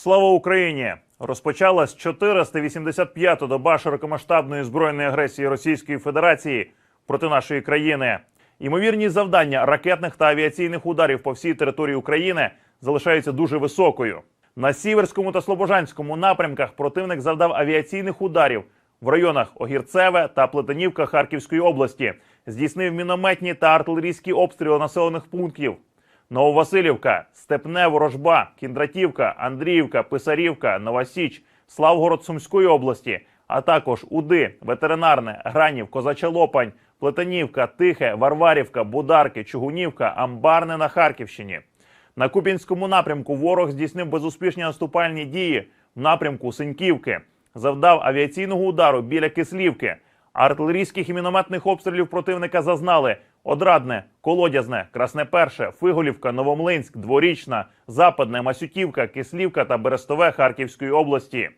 Слава Україні! Розпочалась 485-та доба широкомасштабної збройної агресії Російської Федерації проти нашої країни. Ймовірність завдання ракетних та авіаційних ударів по всій території України залишається дуже високою. На сіверському та слобожанському напрямках противник завдав авіаційних ударів в районах Огірцеве та Плетенівка Харківської області. Здійснив мінометні та артилерійські обстріли населених пунктів. Нововасилівка, Степне, Ворожба, Кіндратівка, Андріївка, Писарівка, Новосіч, Славгород Сумської області, а також Уди, Ветеринарне, Гранів, Козача Лопань, Плетенівка, Тихе, Варварівка, Бударки, Чугунівка, Амбарне на Харківщині. На Куп'янському напрямку ворог здійснив безуспішні наступальні дії в напрямку Синьківки, завдав авіаційного удару біля Кислівки. Артилерійських і мінометних обстрілів противника зазнали Одрадне, Колодязне, Красне Перше, Фиголівка, Новомлинськ, Дворічна, Западне, Масютівка, Кислівка та Берестове Харківської області.